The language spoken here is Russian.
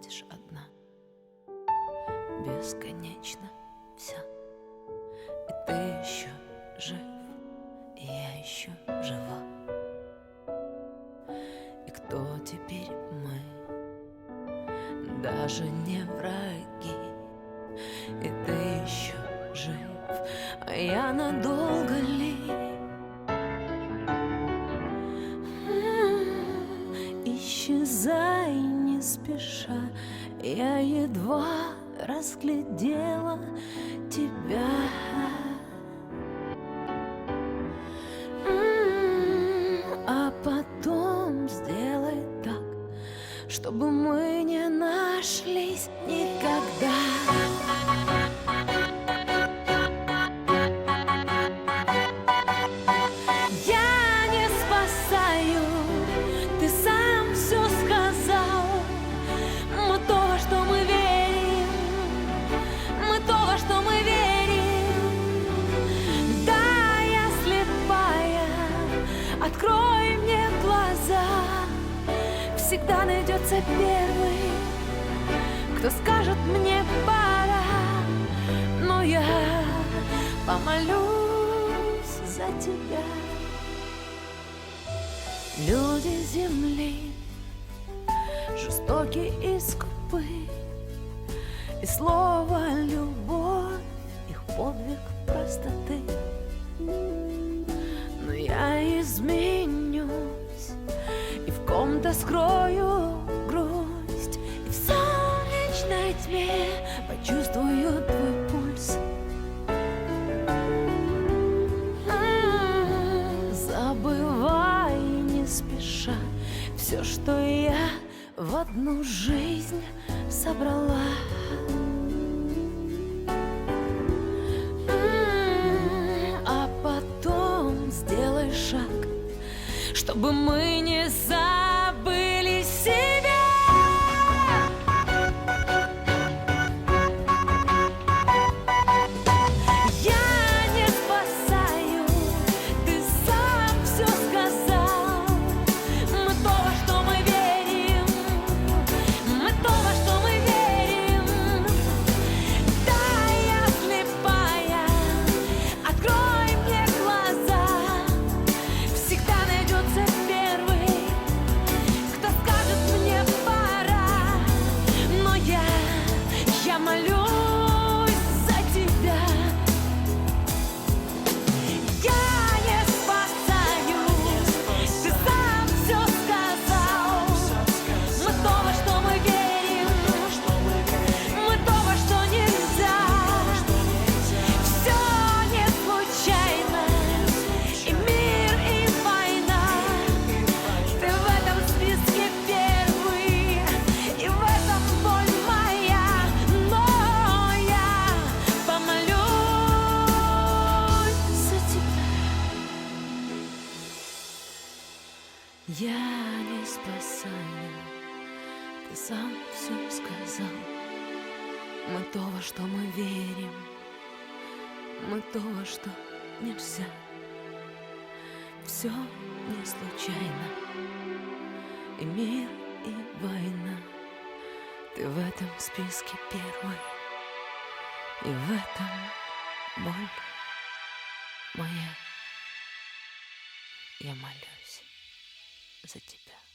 вырастешь одна. Бесконечно вся. И ты еще жив, и я еще жива. И кто теперь мы? Даже не враги. И ты еще жив, а я надолго ли? Исчезай не спеша, я едва разглядела тебя. А потом сделай так, чтобы мы не нашлись никогда. Открой мне глаза. Всегда найдется первый, кто скажет мне пора. Но я помолюсь за тебя. Люди земли жестоки и скупы И слово «любовь» их подвиг простоты Но я изменюсь. И в ком-то скрою грусть. И в солнечной тьме почувствую твой пульс. Забывай не спеша. Все, что я в одну жизнь собрала. Чтобы мы не забыли Я не спасаю, ты сам все сказал. Мы то, во что мы верим, мы то, во что нельзя. Все не случайно, и мир, и война. Ты в этом списке первый, и в этом боль моя. Я молюсь за тебя.